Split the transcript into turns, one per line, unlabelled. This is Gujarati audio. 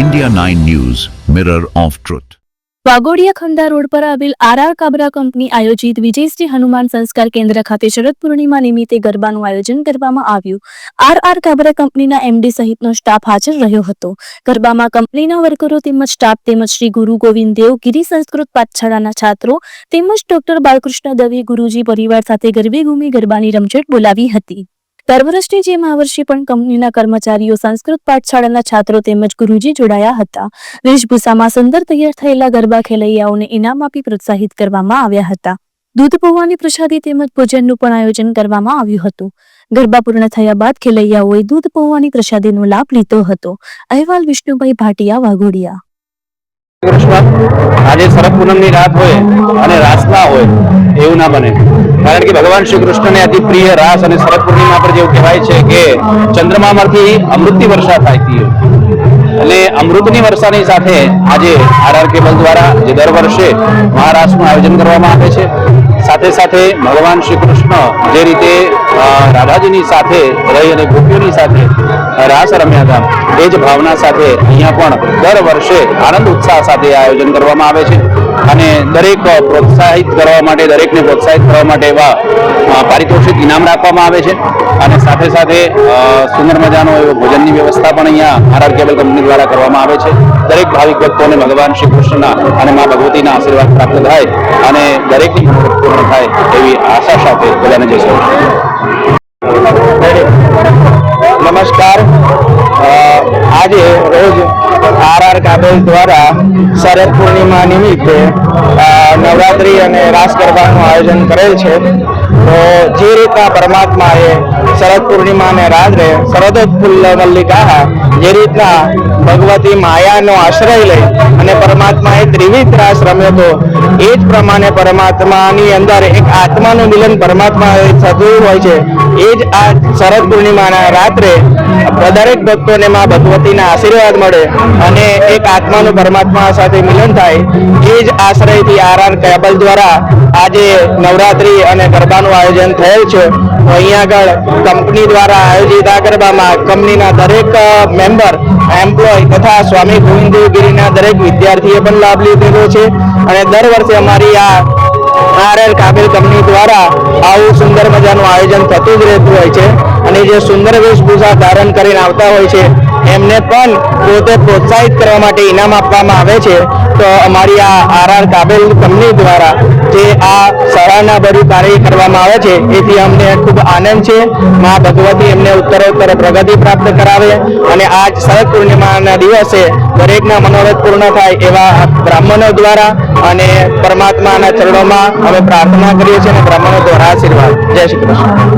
India 9 News, Mirror of Truth.
Waghodia ખંડા road પર આવેલ આરઆર કાબરા કંપની આયોજિત વિજયશ્રી હનુમાન સંસ્કાર કેન્દ્ર ખાતે શરદ પૂર્ણિમા નિમિત્તે ગરબાનું આયોજન કરવામાં આવ્યું. આરઆર કાબરા કંપનીના એમડી સહિતનો સ્ટાફ હાજર રહ્યો હતો. ગરબામાં કંપનીના વર્કરો તેમજ સ્ટાફ તેમજ શ્રી ગુરુ ગોવિંદ દેવ ગિરી સંસ્કૃત પાઠશાળાના છાત્રો તેમજ ડોક્ટર બાલકૃષ્ણ દવે ગુરુજી પરિવાર સાથે ગરબે ઘૂમી ગરબાની રમઝટ બોલાવી હતી. દર જેમ આ વર્ષે પણ કંપનીના કર્મચારીઓ, સંસ્કૃત પાઠશાળાના છાત્રો તેમજ ગુરુજી જોડાયા હતા. વેશભૂષામાં સુંદર તૈયાર થયેલા ગરબા ખેલૈયાઓને ઇનામ આપી પ્રોત્સાહિત કરવામાં આવ્યા હતા. દૂધ પૌવાની પ્રસાદી તેમજ ભોજનનું પણ આયોજન કરવામાં આવ્યું હતું. ગરબા પૂર્ણ થયા બાદ ખેલૈયાઓએ દૂધ પૌવાની પ્રસાદીનો લાભ લીધો હતો. અહેવાલ વિષ્ણુભાઈ ભાટિયા, વાઘોડિયા.
આજે શરદ પૂનમની રાત હોય અને રાસ ના હોય, એવું ના બને. કારણ કે ભગવાન શ્રી કૃષ્ણને અતિ પ્રિય રાસ અને શરદ પૂર્ણિમા પર જેવું કહેવાય છે કે ચંદ્રમામાંથી અમૃતની વર્ષા થાય એટલે અમૃતની વર્ષાની સાથે આજે આરઆર કેબલ દ્વારા જે દર વર્ષે મહારાષ્ટ્રનું આયોજન કરવામાં આવે છે. સાથે સાથે ભગવાન શ્રી કૃષ્ણ જે રીતે રાધાજીની સાથે રહી અને ગોપીઓની સાથે રાસ રમ્યા હતા, એ જ ભાવના સાથે અહીંયા પણ દર વર્ષે આનંદ ઉત્સાહ સાથે આયોજન કરવામાં આવે છે. અને દરેક પ્રોત્સાહિત કરવા માટે, દરેકને પ્રોત્સાહિત કરવા માટે એવા પારિતોષિક ઇનામ રાખવામાં આવે છે. અને સાથે સાથે સુંદર મજાનો એવો ભોજનની વ્યવસ્થા પણ અહીંયા આરઆર કેબલ કંપની દ્વારા કરવામાં આવે છે. દરેક ભાવિક ભક્તોને ભગવાન શ્રી કૃષ્ણના અને મા ભગવતીના આશીર્વાદ પ્રાપ્ત થાય અને દરેકની મનોરથ પૂર્ણ થાય એવી આશા સાથે બધાને જય શ્રી નમસ્કાર. કાબેલ દ્વારા શરદ પૂર્ણિમા નિમિત્તે નવરાત્રિ અને રાસ ગરબાનું આયોજન કરેલ છે. તો જે રીતના પરમાત્માએ શરદ પૂર્ણિમા અને રાત્રે શરદોત્ફુલ્લ મલ્લિકા જે રીતના ભગવતી માયાનો આશ્રય લઈ અને પરમાત્માએ ત્રિવિધ રાસ રમ્યો હતો એ જ પ્રમાણે પરમાત્માની અંદર એક આત્માનું મિલન પરમાત્મા થતું હોય છે. એ જ આ શરદ પૂર્ણિમાના રાત્રે દરેક ભક્તોને માં ભગવતીના આશીર્વાદ મળે અને એક આત્માનું પરમાત્મા સાથે મિલન થાય. એ જ આશ્રયથી આર આર કેબલ દ્વારા આજે નવરાત્રી અને ગરબાનું આયોજન થયેલ છે. તો અહીંયા આગળ કંપની દ્વારા આયોજિત આ ગરબામાં કંપનીના દરેક મેમ્બર એમ્પ્લોય તથા સ્વામી ગોવિંદગીરીના દરેક વિદ્યાર્થીએ પણ લાભ લીધેલો છે. અને દર વર્ષે અમારી આ આરએલ કાબિલ કંપની દ્વારા આવું સુંદર મજાનું આયોજન થતું જ રહેતું હોય છે. અને જે સુંદર વેશભૂષા ધારણ કરીને આવતા હોય છે, એમને પણ પોતે પ્રોત્સાહિત કરવા માટે ઇનામ આપવામાં આવે છે. તો અમારી આ આરઆર કાબેલ કંપની દ્વારા જે આ સરાહના ભર્યું કાર્ય કરવામાં આવે છે, એથી અમને ખૂબ આનંદ છે. મા ભગવતી એમને ઉત્તરોત્તર પ્રગતિ પ્રાપ્ત કરાવે અને આજ શરદ પૂર્ણિમાના દિવસે દરેકના મનોરથ પૂર્ણ થાય એવા બ્રાહ્મણો દ્વારા અને પરમાત્માના ચરણોમાં અમે પ્રાર્થના કરીએ છીએ અને બ્રાહ્મણો દ્વારા આશીર્વાદ. જય શ્રી કૃષ્ણ.